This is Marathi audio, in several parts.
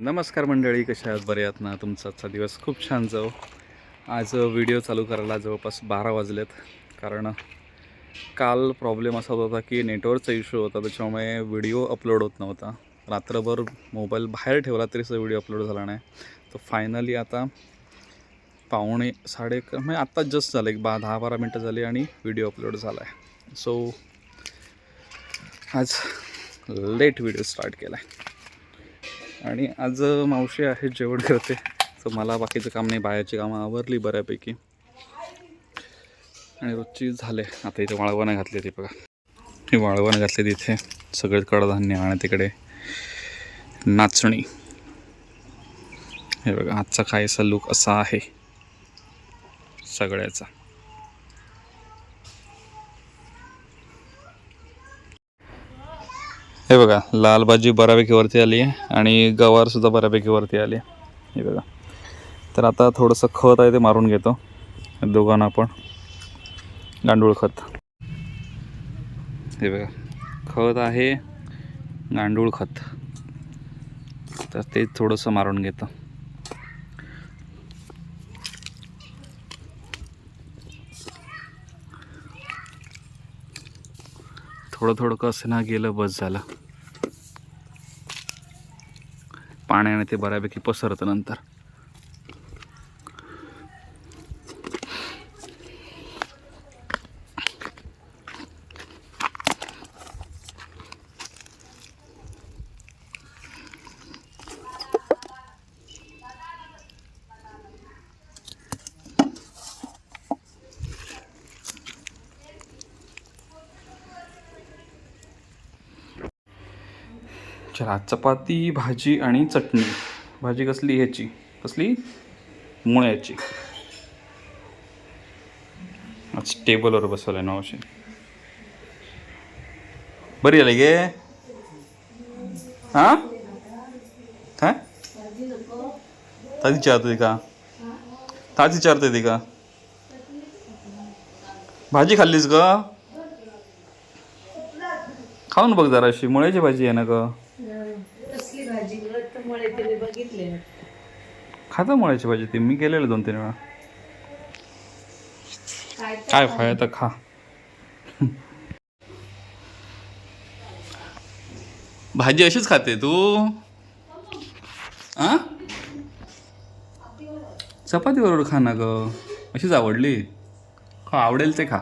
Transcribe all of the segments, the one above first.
नमस्कार मंडळी कशा आहात? बरे आहात ना? तुमचा आजचा दिवस खूप छान जाऊ आज व्हिडिओ चालू करायला जवळपास बारा वाजलेत. कारण काल प्रॉब्लेम असा होता की नेटवर्कचा इश्यू होता. त्याच्यामुळे व्हिडिओ अपलोड होत नव्हता. रात्रभर मोबाईल बाहेर ठेवला तरी सुद्धा व्हिडिओ अपलोड झाला नाही. तर फायनली आता पावणे साडे म्हणजे आत्ताच जस्ट झालं. एक बा दहा बारा मिनटं झाली आणि व्हिडिओ अपलोड झाला आहे सो आज लेट व्हिडिओ स्टार्ट केला आहे आणि आज मावशी आहेत जेवण करते. तर मला बाकीचं काम नाही बाहेरची कामं आवरली बऱ्यापैकी. आणि रोजची झाले. आता इथे वाळवणं घातली ती बघा. ही वाळवणं घातली तिथे सगळे कडधान्य आणि तिकडे नाचणी. हे बघा आजचा काहीसा लुक असा आहे. सगळ्याचा. हे बघा लाल भाजी बऱ्यापैकी वरती आली आहे आणि गवारसुद्धा बऱ्यापैकी वरती आली आहे. हे बघा. तर आता थोडंसं खत आहे ते मारून घेतो. दोघांना आपण. गांडूळ खत. हे बघा. खत आहे गांडूळ खत. तर ते थोडंसं मारून घेतं. थोडं थोडं कसं ना गेलं बस झालं. पाण्याने ते बऱ्यापैकी पसरतं नंतर. चला चपाती भाजी आणि चटणी. भाजी कसली ह्याची? कसली? मुळ्याची. आज टेबलवर बसवलं ना अशी बरी आली गे? हां? काय ताजी चारते का? ताजी चारते ती का? भाजी खाल्लीस का खाऊन बघ जराशी. मुळ्याची भाजी आहे ना ग कसली भाजी तर मुळे बघितले खाता मुळ्याची भाजी ती. मी केलेलं दोन तीन वेळा. काय खाय तर खा. भाजी अशीच खाते तू. चपाती बरोबर खा ना ग. अशीच आवडली. खा आवडेल ते खा.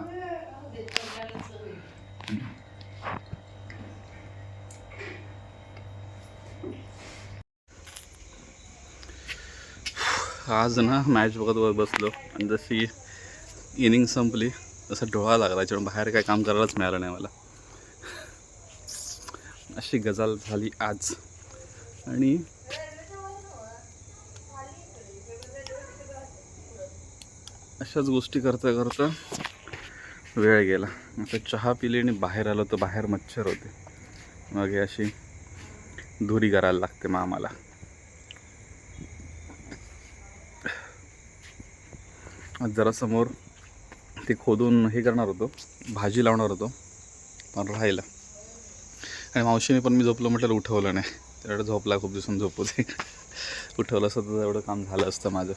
आज ना मॅच बघत बघत बसलो आणि जशी इनिंग संपली तसा डोळा लागला याच्यामुळे बाहेर काय काम करायलाच मिळालं नाही मला. अशी गजाल झाली आज. आणि अशाच गोष्टी करता करता वेळ गेला. आता चहा पिली आणि बाहेर आलो तर बाहेर मच्छर होते. मग अशी धुरी करायला लागते मग आम्हाला आज जरा समोर ते खोदून हे करणार होतो भाजी लावणार होतो पण राहिला. आणि मावशीने पण मी झोपलं म्हटलं उठवलं नाही. त्याकडे झोपला खूप दिवसून झोपू दे. उठवलं असतं तर एवढं काम झालं असतं माझं.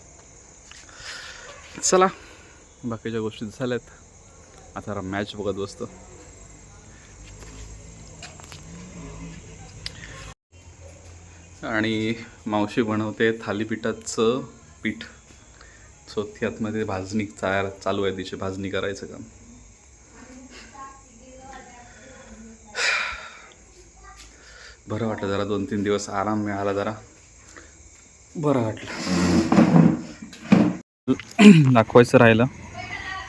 चला बाकीच्या गोष्टी झाल्यात. आता मॅच बघत बसतो. आणि मावशी बनवते थालीपीठाचं पीठ. सो ती आतमध्ये भाजणी तयार चालू आहे तिची भाजणी करायचं काम. बरं वाटलं जरा दोन तीन दिवस आराम मिळाला जरा. बरं वाटलं. दाखवायचं राहिलं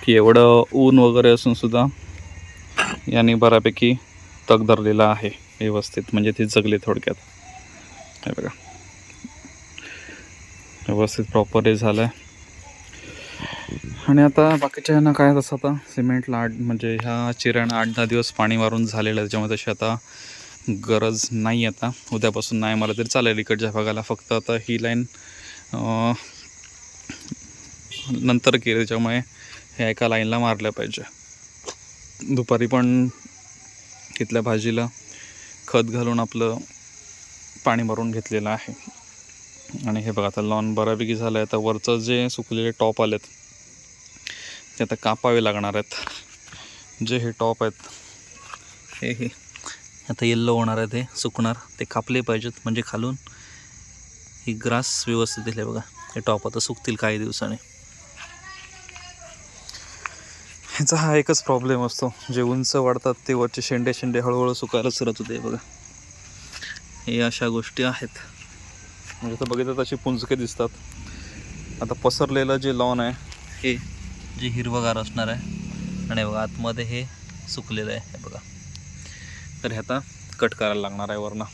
की एवढं ऊन वगैरे असून सुद्धा यांनी बऱ्यापैकी तग धरलेला आहे व्यवस्थित. म्हणजे ती जगली थोडक्यात. हे बघा. व्यवस्थित प्रॉपर हे झालं आहे आणि आता बाकीच्या ह्यांना काय तसं आता? सिमेंटला आठ म्हणजे ह्या चिऱ्यानं आठ दहा दिवस पाणी मारून झालेलं आहे. त्याच्यामुळे तशी आता गरज नाही आता. उद्यापासून नाही मला तरी चालेल इकडच्या भागाला. फक्त आता ही लाईन नंतर केली. त्याच्यामुळे ह्या एका लाईनला मारल्या पाहिजे. दुपारी पण तिथल्या भाजीला खत घालून आपलं पाणी मारून घेतलेलं आहे. आणि हे बघा आता लॉन बऱ्यापैकी झालं आहे आता वरचं जे सुकलेले टॉप आलेत ते आता कापावे लागणार आहेत. जे हे टॉप आहेत हे हे. आता येल्लो होणार आहे ते सुकणार. ते कापले पाहिजेत म्हणजे खालून. ही ग्रास व्यवस्थित दिले बघा. हे टॉप आता सुकतील काही दिवसाने. ह्याचा हा एकच प्रॉब्लेम असतो. जे उंच वाढतात ते वरचे शेंडे शेंडे हळूहळू सुकायला सुरत होते बघा. हे अशा गोष्टी आहेत. म्हणजे आता बघितलं तशी पुंजके दिसतात. आता पसरलेलं जे लॉन आहे हे जे हिरवगार असणार आहे. आणि बघा आतमध्ये हे सुकलेलं आहे हे बघा. तर हे आता कट करायला लागणार आहे वरनं.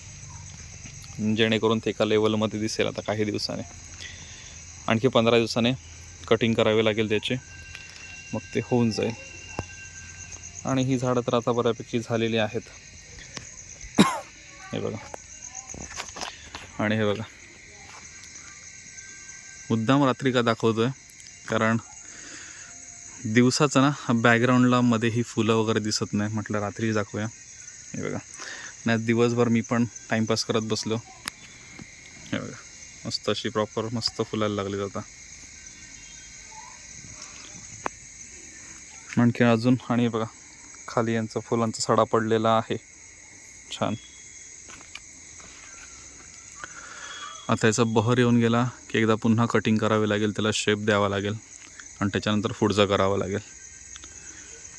जेणेकरून ते एका लेवलमध्ये दिसेल आता काही दिवसाने. आणखी पंधरा दिवसाने कटिंग करावे लागेल त्याचे. मग ते होऊन जाईल. आणि ही झाडं तर आता बऱ्यापैकी झालेली आहेत. हे बघा. आणि हे बघा. मुद्दाम रात्री का दाखवतो आहे कारण दिवसाचं ना बॅकग्राऊंडला मध्ये ही फुलं वगैरे दिसत नाही. म्हटलं रात्री दाखवूया. हे बघा. नाही दिवसभर मी पण टाईमपास करत बसलो. हे बघा. मस्त अशी प्रॉपर मस्त फुलायला लागली जाता आणखी अजून आणि बघा. खाली यांचा फुलांचा सडा पडलेला आहे. छान. आता याचा बहर येऊन गेला की एकदा पुन्हा कटिंग करावी लागेल त्याला शेप द्यावा लागेल. आणि त्याच्यानंतर पुढचं करावं लागेल.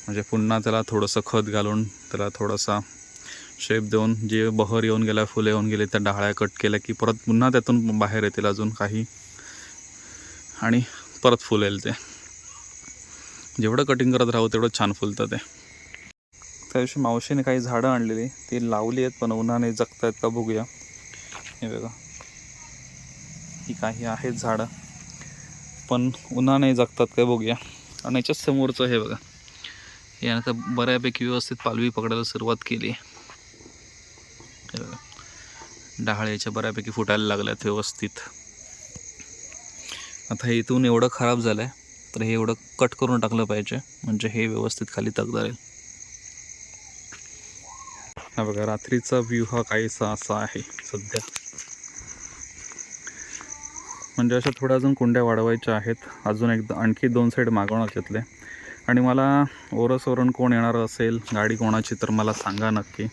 म्हणजे पुन्हा त्याला थोडंसं खत घालून त्याला थोडासा शेप देऊन जे बहर येऊन गेला फुले येऊन गेले त्या डाळ्या कट केल्या की परत पुन्हा त्यातून बाहेर येतील अजून काही. आणि परत फुलेल ते. जेवढं कटिंग करत राहू तेवढं छान फुलतं ते. त्या दिवशी मावशीने काही झाडं आणलेली ती लावली आहेत पण उन्हाने जगत आहेत का बघूया. हे बघा. ही काही आहेत झाडं. पण उन्हा नाही जगतात काय बघूया. आणि याच्याच समोरचं हे बघा. याने आता बऱ्यापैकी व्यवस्थित पालवी पकडायला सुरुवात केली. डहाळ याच्या बऱ्यापैकी फुटायला लागल्यात व्यवस्थित. आता हे इथून एवढं खराब झालं आहे तर हे एवढं कट करून टाकलं पाहिजे. म्हणजे हे व्यवस्थित खाली तग धरेल हा बघा रात्रीचा व्ह्यू हा काहीसा असा आहे सध्या. म्हणजे अशा थोड्या अजून कुंड्या वाढवायच्या आहेत. अजून एकदा आणखी दोन साईड मागवणार घेतले आणि मला ओरसवरून कोण येणार असेल गाडी कोणाची तर मला सांगा नक्की.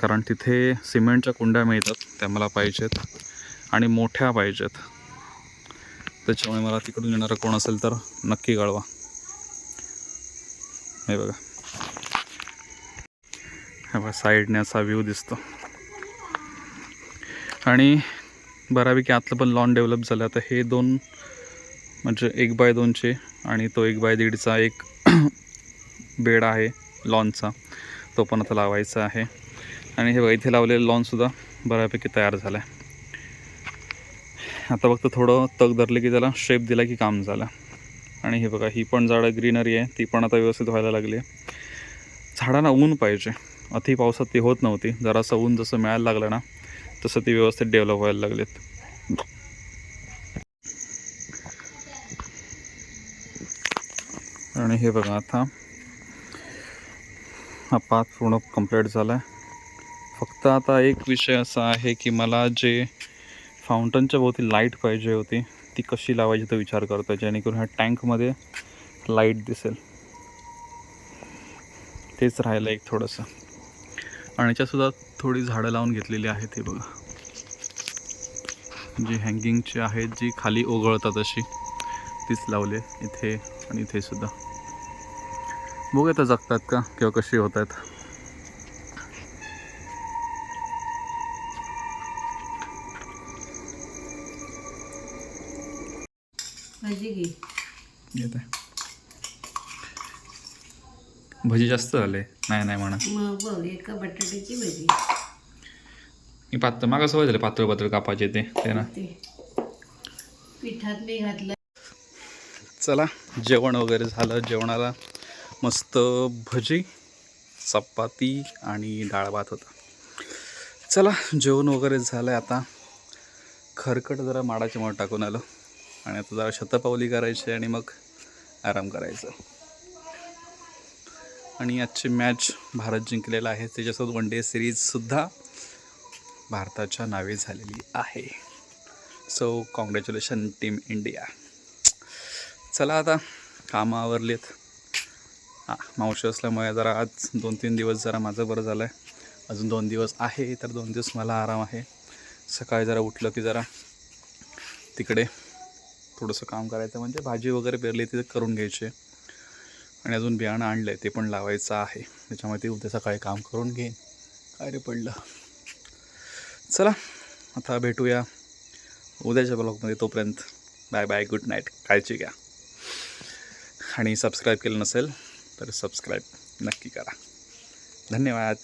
कारण तिथे सिमेंटच्या कुंड्या मिळतात त्या मला पाहिजेत. आणि मोठ्या पाहिजेत. त्याच्यामुळे मला तिकडून येणारं कोण असेल तर नक्की कळवा. हे बघा. हे बघा साईडने असा व्ह्यू दिसतो. आणि बऱ्यापैकी आतलं पण लॉन डेव्हलप झालं. आता हे दोन म्हणजे एक बाय दोनचे आणि तो एक बाय दीडचा एक बेड आहे लॉनचा तो पण आता लावायचा आहे. आणि हे बघा इथे लावलेलं लॉनसुद्धा बऱ्यापैकी तयार झालं आहे आता फक्त थोडं तग धरलं की त्याला शेप दिला की काम झालं. आणि हे बघा ही पण झाडं ग्रीनरी आहे. ती पण आता व्यवस्थित व्हायला लागली आहे. झाडांना ऊन पाहिजे. अति पावसात ती होत नव्हती. जरासं ऊन जसं मिळायला लागलं ना तसं ते व्यवस्थित डेव्हलप व्हायला लागलेत. आणि हे बघा आता. हा पात पूर्ण कंप्लीट झाला आहे फक्त आता एक विषय असा आहे की मला जे फाउंटनच्या भोवती लाइट पाहिजे होती ती कशी लावायची तो विचार करतो आहे जेणेकरून ह्या टँकमध्ये लाइट दिसेल. तेच राहिलं एक थोडंसं. आणि याच्यातसुद्धा थोडी झाडं लावून घेतलेली आहेत हे बघा. जी हँगिंगची आहेत जी खाली ओघळतात अशी तीच लावली इथे आणि इथे सुद्धा बघू आता जगतात का किंवा कशी होत आहेत. येत आहे. भजी जास्त झाले. नाही नाही म्हणा. मग बघ एका बटाट्याची भाजी. मी पातळ मागं सवय झाली पातळ पातळ कापायचे ते ते ना. ते. पिठात मी घातलं. चला जेवण वगैरे झालं. जेवणाला मस्त भजी चपाती आणि डाळ भात होता. चला जेवण वगैरे झालं आहे आता. खरकट जरा माडाच्या मळ टाकून आलो. आणि आता जरा शतपावली करायची आणि मग आराम करायचं. आणि आजची मॅच भारत जिंकलेला आहे. त्याच्यासोबत वन डे सिरीजसुद्धा भारताच्या नावे झालेली आहे. सो कॉंग्रॅच्युलेशन टीम इंडिया चला आता कामं आवरलीत. हां मावशी असल्यामुळे जरा आज दोन तीन दिवस जरा माझं बरं झालं आहे अजून दोन दिवस आहे तर दोन दिवस मला आराम आहे. सकाळी जरा उठलं की जरा तिकडे थोडंसं काम करायचं म्हणजे भाजी वगैरे पेरली ती करून घ्यायची. आणि अजून बियाणं आणलं आहे ते पण लावायचं आहे. त्याच्यामुळे ते उद्या सकाळी काम करून घेईन. काय रे पडलं? चला आता भेटूया उद्याच्या ब्लॉगमध्ये तोपर्यंत. बाय बाय गुड नाईट काळजी घ्या. आणि सबस्क्राईब केलं नसेल तर सबस्क्राईब नक्की करा. धन्यवाद.